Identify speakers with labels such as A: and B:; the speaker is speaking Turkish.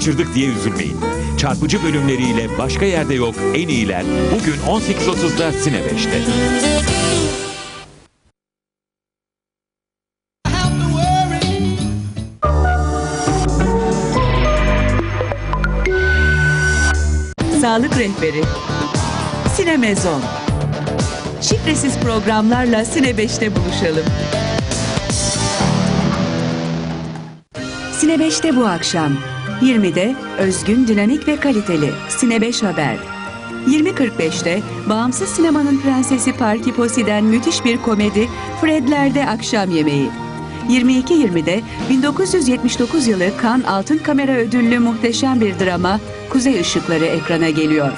A: kaçırdık diye üzülmeyin. Çarpıcı bölümleriyle başka yerde yok en iyiler bugün 18.30'da Sine 5'te.
B: Sağlık rehberi. Sinemezon. Şifresiz programlarla Sine 5'te buluşalım. Sine 5'te bu akşam. 20'de özgün, dinamik ve kaliteli Sine 5 Haber. 20.45'te bağımsız sinemanın prensesi Parky Posey'den müthiş bir komedi Fredler'de akşam yemeği. 22.20'de 1979 yılı Cannes Altın Kamera ödüllü muhteşem bir drama Kuzey Işıkları ekrana geliyor.